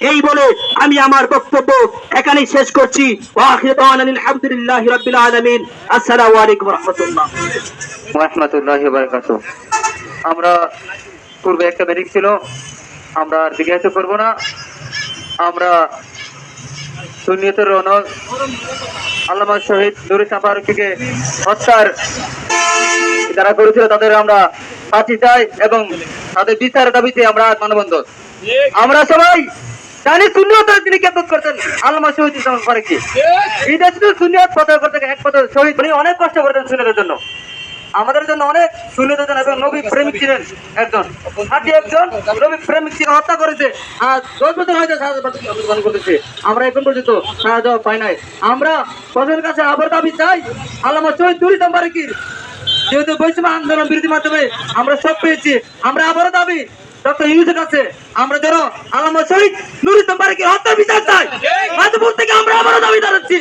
এই বলে আমি আমার বক্তব্য এখানেই শেষ করছি। আমরা পূর্বে একটা ছিল, আমরা আর করব না। আমরা রনক আল্লামা শহীদ নুরি সাফারুকিকে হত্যার যারা করেছিল, তাদের আমরা ফাঁসি চাই এবং তাদের বিচারের দাবিতে আমরা মানবন্ধন আমরা সবাই জানি শূন্যতার তিনি কেতন করতেন আল্লামা শহীদ ইসলাম ফারুকি করতে এক পথে শহীদ উনি অনেক কষ্ট করতেন শূন্যতের জন্য। আমাদের জন্য অনেক শূন্যতা ছিলেন এবং নবী প্রেমিক ছিলেন একজন। একজন, নবী প্রেমিক ছিল, হত্যা করেছে। আর দশ বছর সাহায্য করতেছে। আমরা এখন পর্যন্ত সাহায্য পাই নাই। আমরা কাছে আবার দাবি চাই আল্লামা শহীদ দুরিতম বারিকির যেহেতু বৈষম্য আন্দোলন বিরোধী মাধ্যমে আমরা সব পেয়েছি, আমরা আবারও দাবি ডক্টর ইউসের কাছে আমরা যেন আল্লামা শহীদ নুর ইসলাম বারিকির হত্যার বিচার চাই। মাধবপুর থেকে আমরা আবারও দাবি জানাচ্ছি।